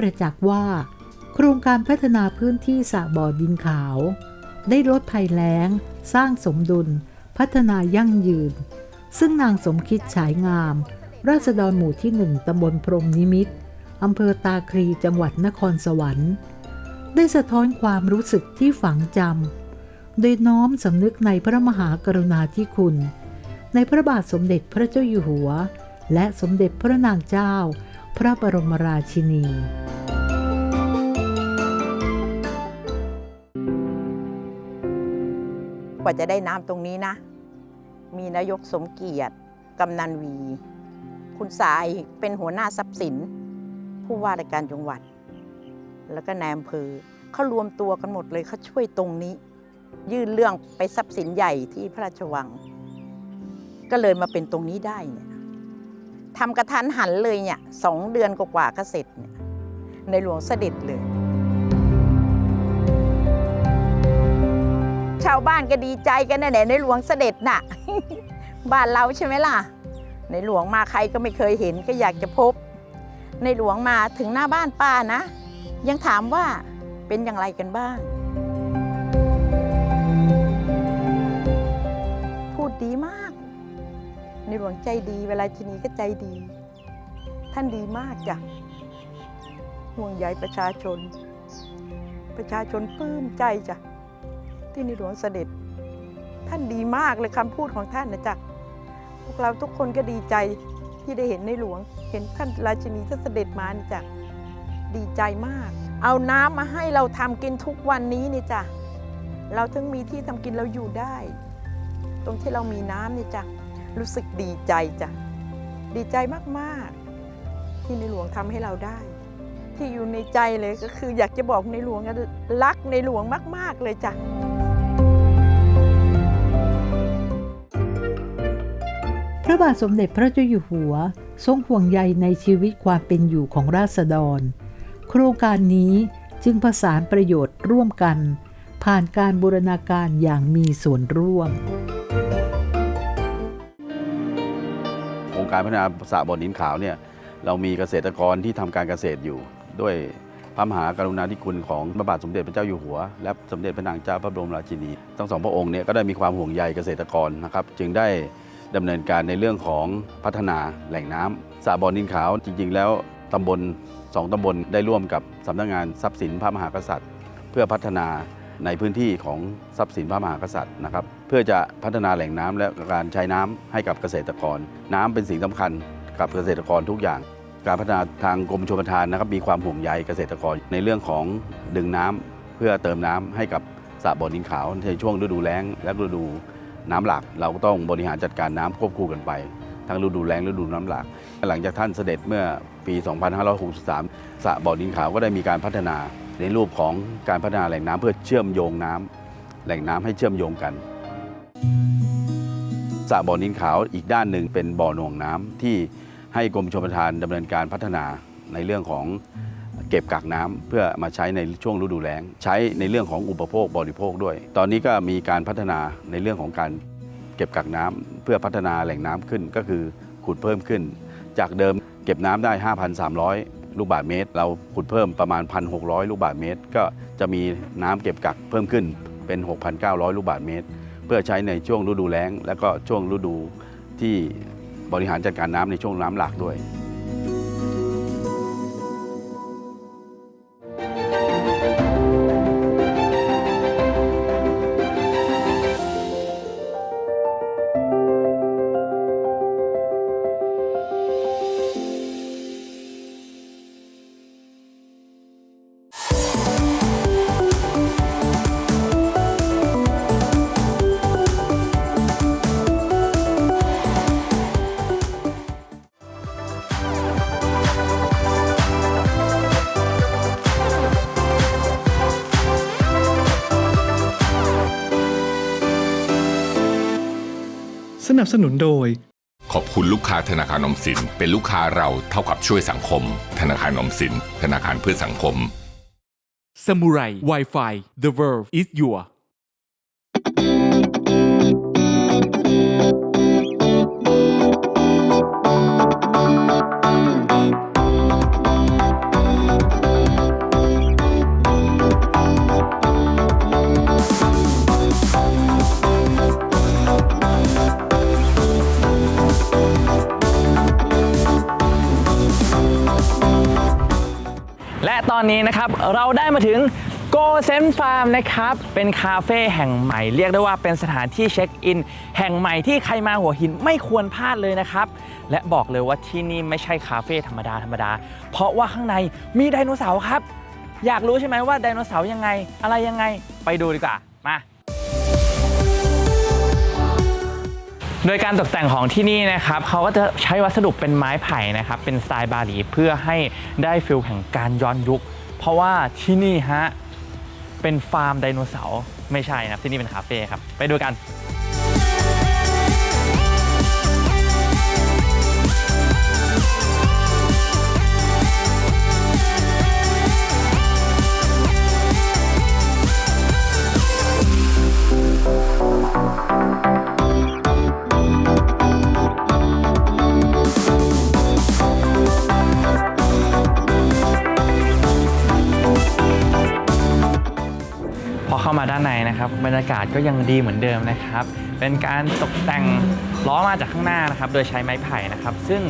ประจักษ์ว่า โครงการพัฒนาพื้นที่สระบ่อดินขาว ได้ลดภัยแล้ง สร้างสมดุล พัฒนายั่งยืน ซึ่งนางสมคิดฉายงาม ราษฎรหมู่ที่หนึ่งตำบลพรมนิมิตอำเภอตาคลีจังหวัดนครสวรรค์ ได้สะท้อนความรู้สึกที่ฝังจำโดยน้อมสำนึกในพระมหากรุณาธิคุณ ในพระบาทสมเด็จพระเจ้าอยู่หัว และสมเด็จพระนางเจ้า พระบรมราชินี กว่าจะได้น้ำตรงนี้นะ มีนายกสมเกียรติ กำนันวี คุณสายเป็นหัวหน้าทรัพย์สิน ผู้ว่าราชการจังหวัด แล้วก็นายอำเภอเขารวมตัวกันหมดเลยเขาช่วยตรงนี้ ยื่นเรื่องไปทรัพย์สินใหญ่ที่พระราชวัง ก็เลยมาเป็นตรงนี้ได้เนี่ย ทำกระทันหันเลยเนี่ยสองเดือนกว่าก็เสร็จเนี่ยในหลวงเสด็จเลย ชาวบ้านก็ดีใจกันนะเนี่ยในหลวงเสด็จน่ะ บ้านเราใช่ไหมล่ะ ในหลวงมาใครก็ไม่เคยเห็นก็อยากจะพบ ในหลวงมาถึงหน้าบ้านป้านะ ยังถามว่าเป็นอย่างไรกันบ้าง ในหลวงใจดี เวลาชนีก็ใจดี ท่านดีมากจ้ะห่วงใยประชาชน ประชาชนปลื้มใจจ้ะที่ในหลวงเสด็จ ท่านดีมากเลยคำพูดของท่านนะจ๊ะพวกเราทุกคนก็ดีใจที่ได้เห็นในหลวง เห็นท่านราชินีท่านเสด็จมานี่จ้ะดีใจมาก เอาน้ำมาให้เราทำกินทุกวันนี้นี่จ้ะเราถึงมีที่ทำกินเราอยู่ได้ ตรงที่เรามีน้ำนี่จ้ะ รู้สึกดีใจจ้ะ ดีใจมาก ๆ ที่ในหลวงทำให้เราได้ ที่อยู่ในใจเลยก็คืออยากจะบอกในหลวงรักในหลวงมาก ๆ เลยจ้ะพระบาทสมเด็จพระเจ้าอยู่หัว ทรงห่วงใยในชีวิตความเป็นอยู่ของราษฎร โครงการนี้จึงผสานประโยชน์ร่วมกัน ผ่านการบูรณาการอย่างมีส่วนร่วม การพัฒนาสระบ่อดินขาวเนี่ยเรามีเกษตรกรที่ทำการเกษตรอยู่ ด้วยพระมหากรุณาธิคุณของพระบาทสมเด็จพระเจ้าอยู่หัว และสมเด็จพระนางเจ้าพระบรมราชินี ทั้งสองพระองค์เนี่ยก็ได้มีความห่วงใยเกษตรกรนะครับ จึงได้ดำเนินการในเรื่องของพัฒนาแหล่งน้ำสระบ่อดินขาวจริง ๆ แล้วตำบลสองตำบลได้ร่วมกับสำนักงานทรัพย์สินพระมหากษัตริย์ เพื่อพัฒนา ในพื้นที่ของทรัพย์สินพระมหากษัตริย์นะครับ เพื่อจะพัฒนาแหล่งน้ำและการใช้น้ำให้กับเกษตรกร น้ำเป็นสิ่งสำคัญกับเกษตรกรทุกอย่าง การพัฒนาทางกรมชลประทานนะครับ มีความห่วงใยเกษตรกรในเรื่องของดึงน้ำเพื่อเติมน้ำให้กับสระบ่อดินขาวในช่วงฤดูแล้งและฤดูน้ำหลากเราก็ต้องบริหารจัดการน้ำควบคู่กันไป ทั้งฤดูแล้งฤดูน้ำหลาก หลังจากท่านเสด็จเมื่อปี 2563สระบ่อดินขาวก็ได้มีการพัฒนาในรูปของการพัฒนาแหล่งน้ำเพื่อเชื่อมโยงน้ำแหล่งน้ำให้เชื่อมโยงกันสระบ่อดินขาวอีกด้านหนึ่งเป็นบ่อหน่วงน้ำที่ให้กรมชลประทานดำเนินการพัฒนาในเรื่องของเก็บกักน้ำเพื่อมาใช้ในช่วงฤดูแล้ง ใช้ในเรื่องของอุปโภคบริโภคด้วย ตอนนี้ก็มีการพัฒนาในเรื่องของการ เก็บกักน้ำเพื่อพัฒนาแหล่งน้ำขึ้นก็คือขุดเพิ่มขึ้น จากเดิมเก็บน้ำได้ 5,300 ลูกบาศก์เมตร เราขุดเพิ่มประมาณ 1,600 ลูกบาศก์เมตร ก็จะมีน้ำเก็บกักเพิ่มขึ้นเป็น 6,900 ลูกบาศก์เมตร เพื่อใช้ในช่วงฤดูแล้ง และก็ช่วงฤดูที่บริหารจัดการน้ำในช่วงน้ำหลากด้วย นับสนุนโดย ขอบคุณลูกค้าธนาคารออมสิน เป็นลูกค้าเราเท่ากับช่วยสังคม ธนาคารออมสิน ธนาคารเพื่อสังคมซามูไร Wi-Fi The world is your ตอนนี้นะครับเราได้มาถึง Go s e n Farm นะครับ เป็นคาเฟ่แห่งใหม่ เรียกได้ว่าเป็นสถานที่เช็คอิน แห่งใหม่ที่ใครมาหัวหินไม่ควรพลาดเลยนะครับ และบอกเลยว่าที่นี่ไม่ใช่คาเฟ่ธรรมดาธรรมดา เพราะว่าข้างในมีไดโนเสาร์ครับ อยากรู้ใช่ไหมว่าไดโนเสาร์ยังไง อะไรยังไงไปดูดีกว่า โดยการตกแต่งของที่นี่นะครับเขาก็จะใช้วัสดุเป็นไม้ไผ่นะครับ เป็นสไตล์บาหลีเพื่อให้ได้ฟิลแห่งการย้อนยุค เพราะว่าที่นี่ฮะเป็นฟาร์มไดโนเสาร์ไม่ใช่นะครับที่นี่เป็นคาเฟ่ครับ ไปดูกัน มาด้านในนะครับบรรยากาศก็ยังดีเหมือนเดิมนะครับ เป็นการตกแต่งล้อมาจากข้างหน้านะครับ โดยใช้ไม้ไผ่นะครับ ซึ่ง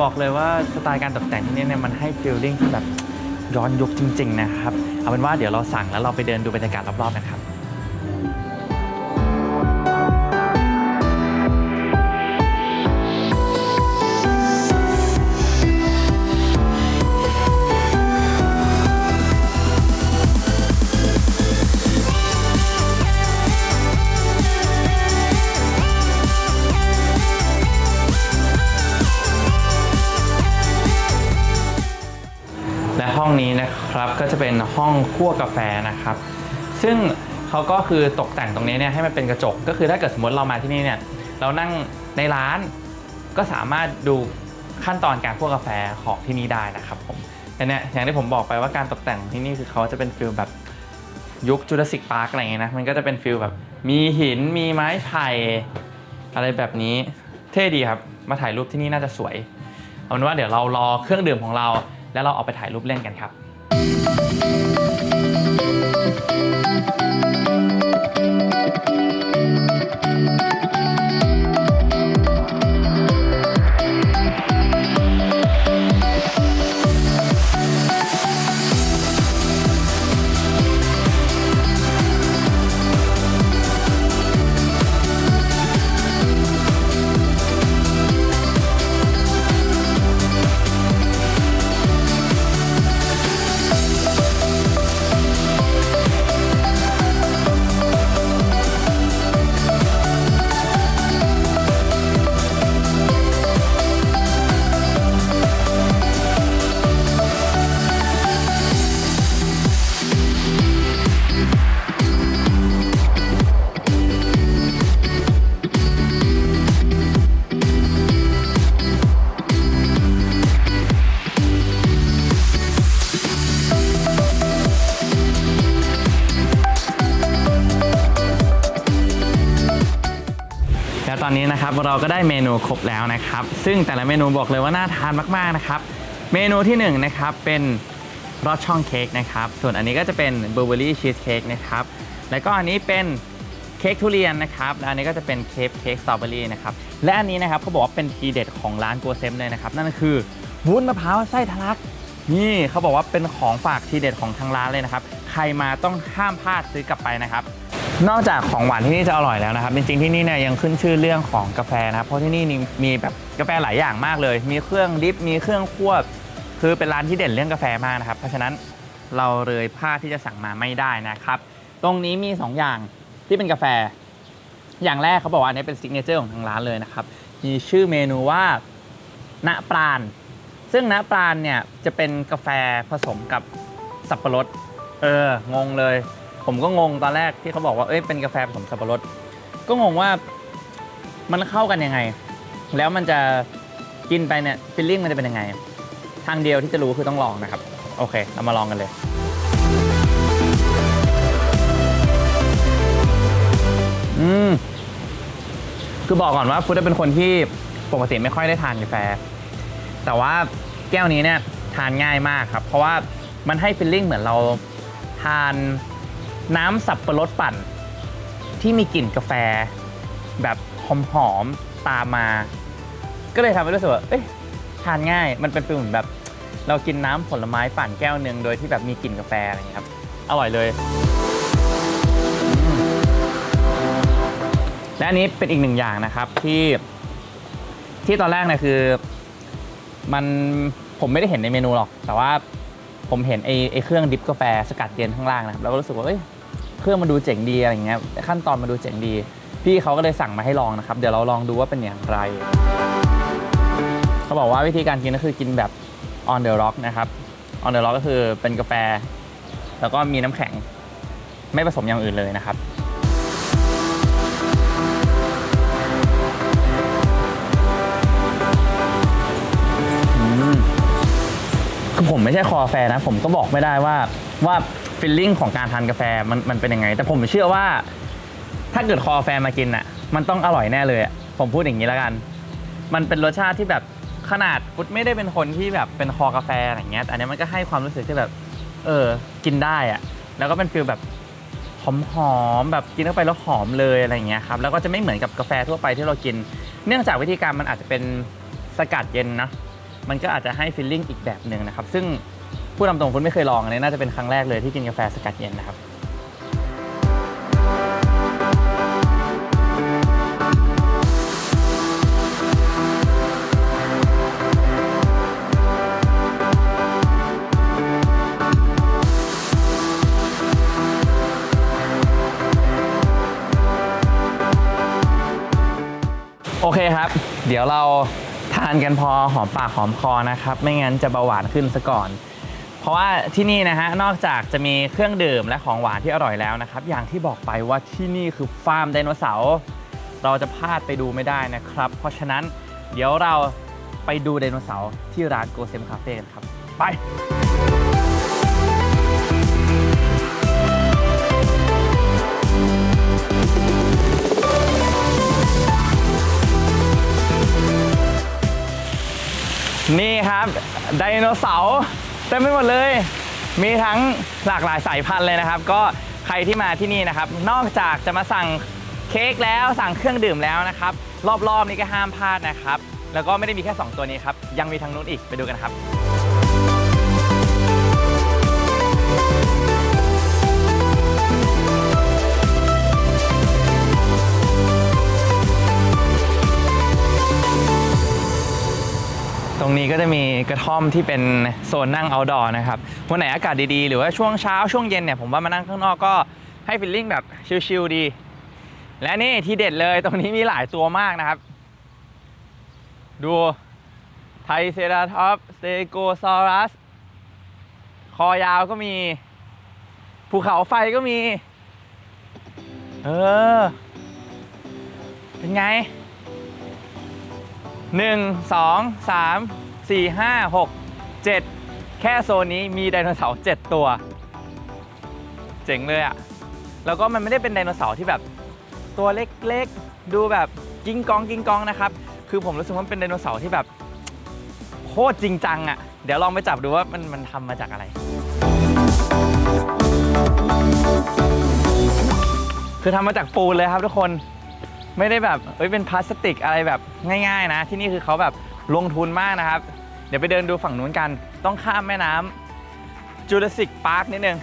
บอกเลยว่าสไตล์การตกแต่งที่นี่เนี่ยมันให้ฟีลลิ่งที่แบบย้อนยุคจริง ๆ นะครับ เอาเป็นว่าเดี๋ยวเราสั่งแล้วเราไปเดินดูบรรยากาศรอบๆนะครับ นะครับก็จะเป็นห้องคั่วกาแฟนะครับ ซึ่งเขาก็คือตกแต่งตรงนี้เนี่ยให้มันเป็นกระจก ก็คือถ้าเกิดสมมติเรามาที่นี่เนี่ยเรานั่งในร้านก็สามารถดูขั้นตอนการคั่วกาแฟของที่นี่ได้นะครับผมแต่เนี่ยอย่างที่ผมบอกไปว่าการตกแต่งที่นี่คือเขาจะเป็นฟิลแบบยุคจูราสสิกพาร์คอะไรเงี้ยนะมันก็จะเป็นฟิลแบบมีหินมีไม้ไผ่อะไรแบบนี้เท่ดีครับ มาถ่ายรูปที่นี่น่าจะสวย เอาเป็นว่าเดี๋ยวเรารอเครื่องดื่มของเรา แล้วเราเอาไปถ่ายรูปเล่นกันครับ นะครับ เราก็ได้เมนูครบแล้วนะครับ ซึ่งแต่ละเมนูบอกเลยว่าน่าทานมากๆนะครับ เมนูที่1นงนะครับเป็นรอดช่องเค้กนะครับ ส่วนอันนี้ก็จะเป็นเบลูเบอรี่ชีสเค้กนะครับ แล้วก็อันนี้เป็นเค้กทุเรียนนะครับและอันนี้ก็จะเป็นเค้กเค้กสตรอเบอรี่นะครับ และอันนี้นะครับเขาบอกว่าเป็นทีเด็ดของร้านโกเซมเลยนะครับ นั่นก็คือวุ้นมะพร้าวไส้ทะลัก นี่เขาบอกว่าเป็นของฝากทีเด็ดของทางร้านเลยนะครับ ใครมาต้องห้ามพลาดซื้อกลับไปนะครับ นอกจากของหวานที่นี่จะอร่อยแล้วนะครับจริงๆที่นี่เนี่ยยังขึ้นชื่อเรื่องของกาแฟนะครับเพราะที่นี่นี่มีแบบกาแฟหลายอย่างมากเลย มีเครื่องดริฟมีเครื่องคั่วคือเป็นร้านที่เด่นเรื่องกาแฟมากนะครับเพราะฉะนั้นเราเลยพลาดที่จะสั่งมาไม่ได้นะครับ ตรงนี้มี 2 อย่างที่เป็นกาแฟ อย่างแรกเขาบอกว่าอันนี้เป็นซิกเนเจอร์ของทางร้านเลยนะครับ มีชื่อเมนูว่าณปราณซึ่งณปราณเนี่ยจะเป็นกาแฟผสมกับสับปะรด เออ งงเลย ผมก็งงตอนแรกที่เขาบอกว่าเอ้ยเป็นกาแฟผสมสับปะรด ก็งงว่ามันเข้ากันยังไง แล้วมันจะกินไปเนี่ยฟิลลิ่งมันจะเป็นยังไง ทางเดียวที่จะรู้คือต้องลองนะครับ โอเค เรามาลองกันเลยอืมคือบอกก่อนว่าฟุตเป็นคนที่ปกติไม่ค่อยได้ทานกาแฟ แต่ว่าแก้วนี้เนี่ยทานง่ายมากครับ เพราะว่ามันให้ฟิลลิ่งเหมือนเราทาน น้ำสับปะรดปั่น ที่มีกลิ่นกาแฟ แบบหอมๆตามมา ก็เลยทำให้รู้สึกว่าเอ้ยทานง่าย มันเป็นฟีลเหมือนแบบ เรากินน้ำผลไม้ปั่นแก้วหนึ่งโดยที่แบบมีกลิ่นกาแฟอะไรอย่างเงี้ยครับอร่อยเลย และอันนี้เป็นอีกหนึ่งอย่างนะครับที่ที่ตอนแรกเนี่ยคือ มันผมไม่ได้เห็นในเมนูหรอก แต่ว่า ผมเห็นไอ้ไอ้เครื่องดิฟกาแฟสกัดเย็นข้างล่างนะครับแล้วก็รู้สึกว่าเอ้ยเครื่องมันดูเจ๋งดีอะไรเงี้ยขั้นตอนมันดูเจ๋งดี พี่เขาก็เลยสั่งมาให้ลองนะครับ เดี๋ยวเราลองดูว่าเป็นอย่างไร เขาบอกว่าวิธีการกินก็คือกินแบบ on the rock นะครับ on the rock ก็คือเป็นกาแฟ แล้วก็มีน้ำแข็งไม่ผสมอย่างอื่นเลยนะครับ ผมไม่ใช่คอแฟนะ ผมก็บอกไม่ได้ว่าว่าฟิลลิ่งของการทานกาแฟมันมันเป็นยังไง แต่ผมเชื่อว่า ถ้าเกิดคอแฟมากินอะ มันต้องอร่อยแน่เลยอะผมพูดอย่างนี้แล้วกัน มันเป็นรสชาติที่แบบขนาดฟุตไม่ได้เป็นคนที่แบบเป็นคอกาแฟอะไรเงี้ยแต่อันนี้มันก็ให้ความรู้สึกที่แบบ เออ กินได้อะแล้วก็เป็นฟิลแบบหอมๆแบบกินเข้าไปแล้วหอมเลยอะไรเงี้ยครับแล้วก็จะไม่เหมือนกับกาแฟทั่วไปที่เรากิน เนื่องจากวิธีการมันอาจจะเป็นสกัดเย็นนะ มันก็อาจจะให้ฟีลลิ่งอีกแบบหนึ่งนะครับ ซึ่งพูดตามตรงคุณไม่เคยลองอันนี้น่าจะเป็นครั้งแรกเลยที่กินกาแฟสกัดเย็นนะครับโอเคครับ เดี๋ยวเรา ทานกันพอหอมปากหอมคอนะครับ ไม่งั้นจะเบาหวานขึ้นซะก่อน เพราะว่าที่นี่นะฮะนอกจากจะมีเครื่องดื่มและของหวานที่อร่อยแล้วนะครับ อย่างที่บอกไปว่าที่นี่คือฟาร์มไดโนเสาร์เราจะพลาดไปดูไม่ได้นะครับ เพราะฉะนั้นเดี๋ยวเราไปดูไดโนเสาร์ที่ร้านโกเซมคาเฟ่กันครับ ไป นี่ครับไดโนเสาร์เต็มไปหมดเลย มีทั้งหลากหลายสายพันธุ์เลยนะครับ ก็ใครที่มาที่นี่นะครับ นอกจากจะมาสั่งเค้กแล้วสั่งเครื่องดื่มแล้วนะครับ รอบๆนี้ก็ห้ามพลาดนะครับ แล้วก็ไม่ได้มีแค่ 2 ตัวนี้ครับ ยังมีทางนู้นอีกไปดูกันครับ รงนี้ก็จะมีกระท่อมที่เป็นโซนนั่ง outdoor นะครับวันไหนอากาศดีๆ หรือว่าช่วงเช้าช่วงเย็นเนี่ยผมว่ามานั่งข้างนอกก็ให้ฟิลลิ่งแบบชิลๆดี และนี่ที่เด็ดเลยตรงนี้มีหลายตัวมากนะครับ ดูไทเซราทอปสเตโกซอรัส คอยาวก็มี ภูเขาไฟก็มี เออ เป็นไง หนึ่งสองสามสี่ห้าหกเจ็ดแค่โซนนี้มีไดโนเสาร์เจ็ดตัว เจ๋งเลยอะ่ะ แล้วก็มันไม่ได้เป็นไดโนเสาร์ที่แบบตัวเล็กๆ ดูแบบกิ้งกองกิ้งกองนะครับ คือผมรู้สึกว่ามันเป็นไดโนเสาร์ที่แบบโคตรจริงจังอะ่ะ เดี๋ยวลองไปจับดูว่ามันมันทำมาจากอะไรคคือทำมาจากปูนเลยครับทุกคน ไม่ได้แบบเอ้ยเป็นพลาสติกอะไรแบบง่ายๆนะ ที่นี่คือเขาแบบลงทุนมากนะครับ เดี๋ยวไปเดินดูฝั่งนู้นกัน ต้องข้ามแม่น้ำจูราสสิกพาร์คนิดนึง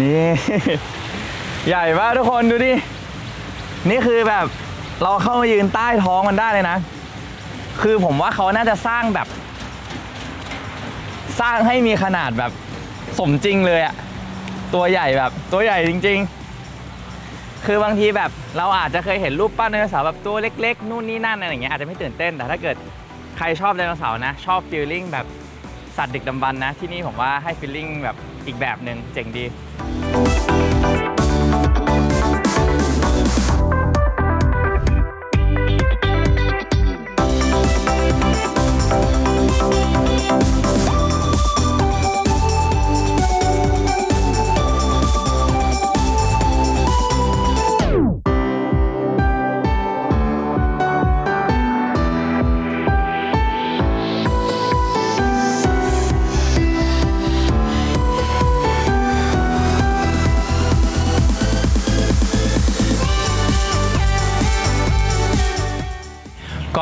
นี่ ใหญ่มากทุกคนดูดิ นี่คือแบบเราเข้ามายืนใต้ท้องมันได้เลยนะ คือผมว่าเขาน่าจะสร้างแบบ สร้างให้มีขนาดแบบสมจริงเลยอะตัวใหญ่แบบตัวใหญ่จริง ๆ คือบางทีแบบเราอาจจะเคยเห็นรูปปั้นไดโนเสาร์แบบตัวเล็ก ๆ นู่นนี่นั่นอะไรอย่างเงี้ยอาจจะไม่ตื่นเต้นแต่ถ้าเกิดใครชอบไดโนเสาร์นะ ชอบฟีลลิ่งแบบสัตว์ดึกดำบรรพ์นะที่นี่ผมว่าให้ฟีลลิ่งแบบอีกแบบหนึ่งเจ๋งดี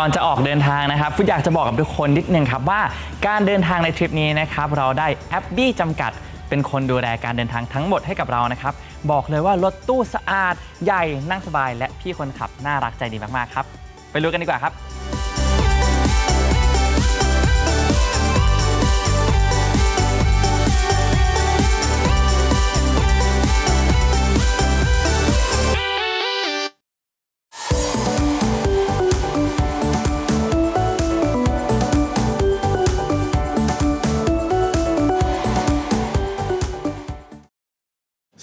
อนจะออกเดินทางนะครับฟุตอยากจะบอกกับทุกคนนิดนึงครับว่าการเดินทางในทริปนี้นะครับเราได้แอปบี้จำกัดเป็นคนดูแลการเดินทางทั้งหมดให้กับเรานะครับ บอกเลยว่ารถตู้สะอาด ใหญ่นั่งสบาย และพี่คนขับน่ารักใจดีมากๆครับ ไปรู้กันดีกว่าครับ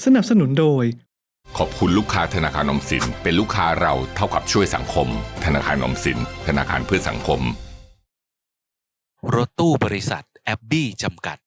สนับสนุนโดย ขอบคุณลูกค้าธนาคารออมสิน เป็นลูกค้าเราเท่ากับช่วยสังคม ธนาคารออมสิน ธนาคารเพื่อสังคม รถตู้บริษัทแอบบี้จำกัด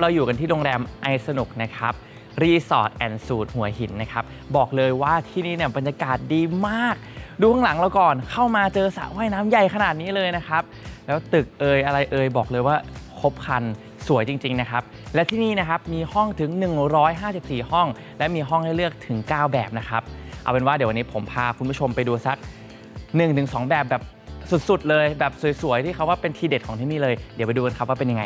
เราอยู่กันที่โรงแรมไอสนุกนะครับ รีสอร์ทแอนด์สูตหัวหินนะครับ บอกเลยว่าที่นี่เนี่ยบรรยากาศดีมาก ดูข้างหลังเราก่อนเข้ามาเจอสระว่ายน้ำใหญ่ขนาดนี้เลยนะครับ แล้วตึกเอยอะไรเอยบอกเลยว่าครบครันสวยจริง ๆ นะครับ และที่นี่นะครับมีห้องถึง 154 ห้อง และมีห้องให้เลือกถึง 9 แบบนะครับ เอาเป็นว่าเดี๋ยววันนี้ผมพาคุณผู้ชมไปดูสัก 1-2 แบบแบบสุดๆ เลยแบบสวยๆ ที่เขาว่าเป็นทีเด็ดของที่นี่เลย เดี๋ยวไปดูกันครับว่าเป็นยังไง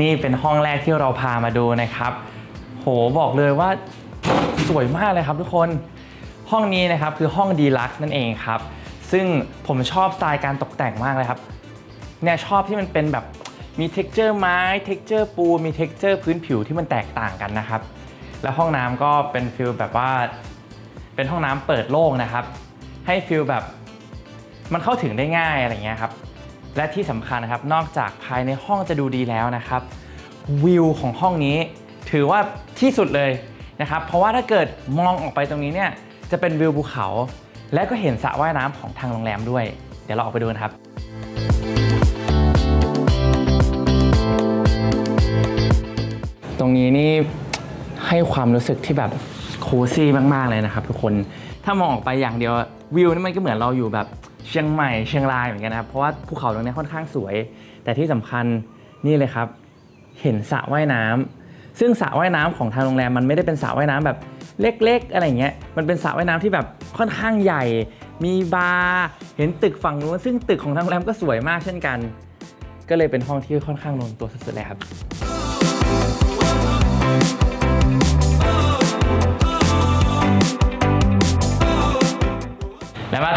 นี่เป็นห้องแรกที่เราพามาดูนะครับ โหบอกเลยว่าสวยมากเลยครับทุกคน ห้องนี้นะครับคือห้องดีลักซ์นั่นเองครับ ซึ่งผมชอบสไตล์การตกแต่งมากเลยครับ เนี่ยชอบที่มันเป็นแบบมี t e x t อร์ไม้ t e x t อร์ปูมี t e x t อร์พื้นผิวที่มันแตกต่างกันนะครับ แล้วห้องน้ำก็เป็นฟิลแบบว่า เป็นห้องน้ำเปิดโล่งนะครับ ให้ฟิลแบบมันเข้าถึงได้ง่ายอะไรเงี้ยครับ และที่สำคัญนะครับนอกจากภายในห้องจะดูดีแล้วนะครับวิวของห้องนี้ถือว่าที่สุดเลยนะครับ เพราะว่าถ้าเกิดมองออกไปตรงนี้เนี่ยจะเป็นวิวภูเขา และก็เห็นสระว่ายน้ำของทางโรงแรมด้วย เดี๋ยวเราออกไปดูกันครับตรงนี้นี่ให้ความรู้สึกที่แบบโคซี่มาก ๆ เลยนะครับทุกคน ถ้ามองออกไปอย่างเดียววิวนี่มันก็เหมือนเราอยู่แบบ เชียงใหม่เชียงรายเหมือนกันนะครับ เพราะว่าภูเขาตรงนี้ค่อนข้างสวย แต่ที่สำคัญนี่เลยครับ เห็นสระว่ายน้ำซึ่งสระว่ายน้ำของทางโรงแรมมันไม่ได้เป็นสระว่ายน้ำแบบเล็กๆ อะไรเงี้ย มันเป็นสระว่ายน้ำที่แบบค่อนข้างใหญ่ มีบาร์ เห็นตึกฝั่งนู้น ซึ่งตึกของทางโรงแรมก็สวยมากเช่นกัน ก็เลยเป็นห้องที่ค่อนข้างลงตัวสุดๆเลยครับ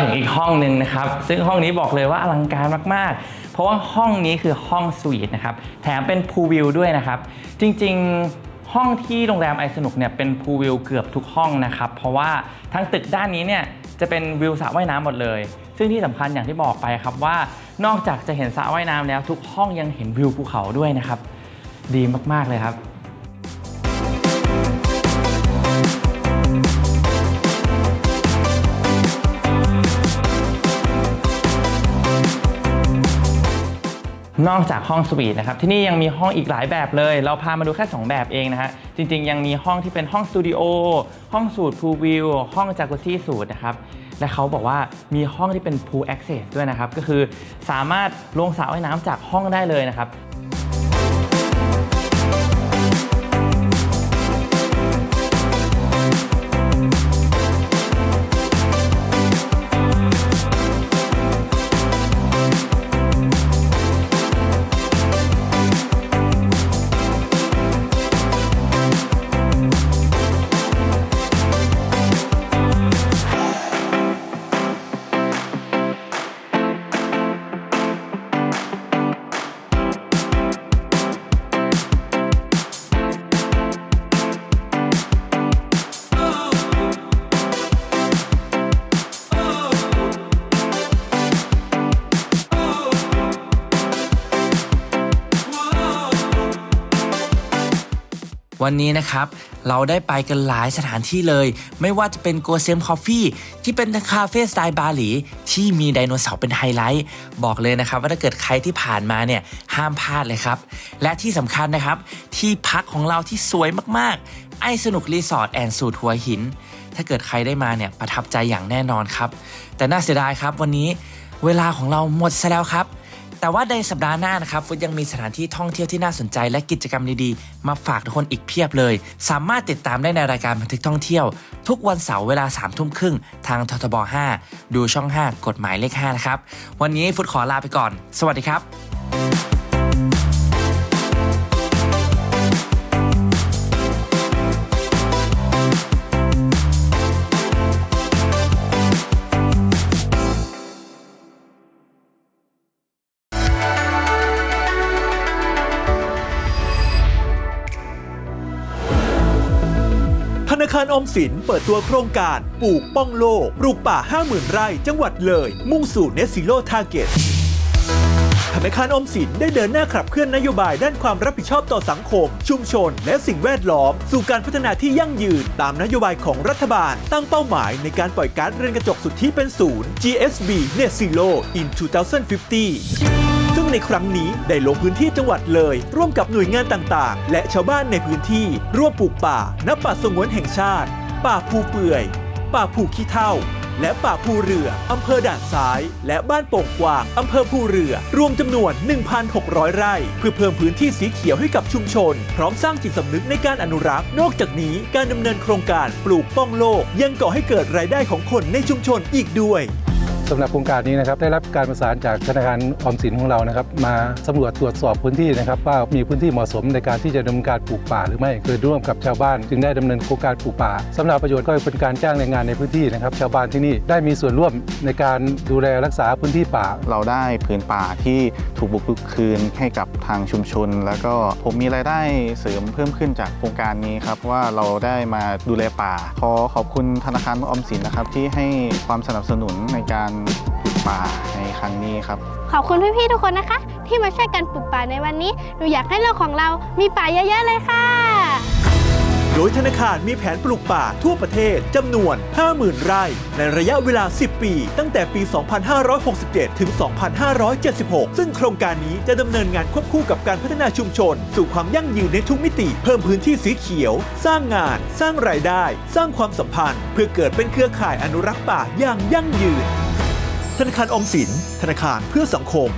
ถึงอีกห้องหนึ่งนะครับ ซึ่งห้องนี้บอกเลยว่าอลังการมาก ๆ เพราะว่าห้องนี้คือห้องสวีทนะครับ แถมเป็นพูลวิวด้วยนะครับ จริง ๆห้องที่โรงแรมไอสนุกเนี่ยเป็นพูลวิวเกือบทุกห้องนะครับ เพราะว่าทั้งตึกด้านนี้เนี่ยจะเป็นวิวสระว่ายน้ำหมดเลย ซึ่งที่สำคัญอย่างที่บอกไปครับว่านอกจากจะเห็นสระว่ายน้ำแล้วทุกห้องยังเห็นวิวภูเขาด้วยนะครับ ดีมากๆเลยครับ นอกจากห้องสวีทนะครับที่นี่ยังมีห้องอีกหลายแบบเลย เราพามาดูแค่ 2 แบบเองนะฮะจริงๆ ยังมีห้องที่เป็นห้องสตูดิโอห้องสูตรพูลวิวห้องจากุซี่สูตรนะครับและเขาบอกว่ามีห้องที่เป็นพูลแอคเซสด้วยนะครับก็คือสามารถลงสระว่ายน้ำจากห้องได้เลยนะครับ วันนี้นะครับเราได้ไปกันหลายสถานที่เลย ไม่ว่าจะเป็นโกเซมคอฟฟี่ที่เป็นคาเฟ่สไตล์บาหลี ที่มีไดโนเสาร์เป็นไฮไลท์ บอกเลยนะครับ ว่าถ้าเกิดใครที่ผ่านมาเนี่ยห้ามพลาดเลยครับ และที่สำคัญนะครับ ที่พักของเราที่สวยมากๆ ไอสนุกรีสอร์ทแอนด์สูตรหัวหิน ถ้าเกิดใครได้มาเนี่ยประทับใจอย่างแน่นอนครับ แต่น่าเสียดายครับวันนี้เวลาของเราหมดซะแล้วครับ แต่ว่าในสัปดาห์หน้านะครับฟุตยังมีสถานที่ท่องเที่ยวที่น่าสนใจ และกิจกรรมดีๆ มาฝากทุกคนอีกเพียบเลย สามารถติดตามได้ในรายการบันทึกท่องเที่ยว ทุกวันเสาร์เวลา3ามทุ่มครึ่งทางททบ 5 ดูช่อง 5 กฎหมายเลข5นะครับ วันนี้ฟุตขอลาไปก่อน สวัสดีครับ คารออมสินเปิดตัวโครงการปลูกป้องโลกปลูกป่า 50,000 ไร่จังหวัดเลย มุ่งสู่เนซิโ o ทาร์เก็ตธนาคารออมสินได้เดินหน้าขับเคลื่อนนโยบายด้านความรับผิดชอบต่อสังคม ชุมชน และสิ่งแวดล้อม สู่การพัฒนาที่ยั่งยืน ตามนโยบายของรัฐบาล ตั้งเป้าหมายในการปล่อยก๊าซเรือนกระจกสุทธิเป็นศูนย์ GSB Net Zero in 2050 ซึ่งในครั้งนี้ได้ลงพื้นที่จังหวัดเลย ร่วมกับหน่วยงานต่างๆ และชาวบ้านในพื้นที่ ร่วมปลูกป่าณป่าสงวนแห่งชาติ ป่าภูเปื่อย ป่าภูขี้เท่า และป่าภูเรืออำเภอด่านซ้าย และบ้านโป่งกวางอำเภอภูเรือ รวมจำนวน 1,600 ไร่ เพื่อเพิ่มพื้นที่สีเขียวให้กับชุมชน พร้อมสร้างจิตสำนึกในการอนุรักษ์ นอกจากนี้การดำเนินโครงการปลูกป้องโลก ยังก่อให้เกิดรายได้ของคนในชุมชนอีกด้วย สำหรับโครงการนี้นะครับได้รับการประสานจากธนาคารออมสินของเรานะครับมาสำรวจตรวจสอบพื้นที่นะครับว่ามีพื้นที่เหมาะสมในการที่จะดำเนินการปลูกป่าหรือไม่โดยร่วมกับชาวบ้าน จึงได้ดำเนินโครงการปลูกป่าสำหรับประโยชน์ก็เป็นการจ้างแรงงานในพื้นที่นะครับชาวบ้านที่นี่ได้มีส่วนร่วมในการดูแลรักษาพื้นที่ป่า เราได้ผืนป่าที่ถูกบุกรุกคืนให้กับทางชุมชน แล้วก็ผมมีรายได้เสริมเพิ่มขึ้นจากโครงการนี้ครับว่าเราได้มาดูแลป่า ขอขอบคุณธนาคารออมสินนะครับที่ให้ความสนับสนุนในการปลูกป่าในครั้งนี้ครับ ขอบคุณพี่ๆทุกคนนะคะ ที่มาช่วยกันปลูกป่าในวันนี้หนูอยากให้โลกของเรามีป่าเยอะๆเลยค่ะ โดยธนาคารมีแผนปลูกป่าทั่วประเทศจำนวน 50,000 ไร่ ในระยะเวลา 10 ปี ตั้งแต่ปี 2567 ถึง 2576 ซึ่งโครงการนี้จะดำเนินงานควบคู่กับการพัฒนาชุมชน สู่ความยั่งยืนในทุกมิติ เพิ่มพื้นที่สีเขียว สร้างงาน สร้างรายได้ สร้างความสัมพันธ์ เพื่อเกิดเป็นเครือข่ายอนุรักษ์ป่าอย่างยั่งยืน ธนาคารอมสิน ธนาคารเพื่อสังคม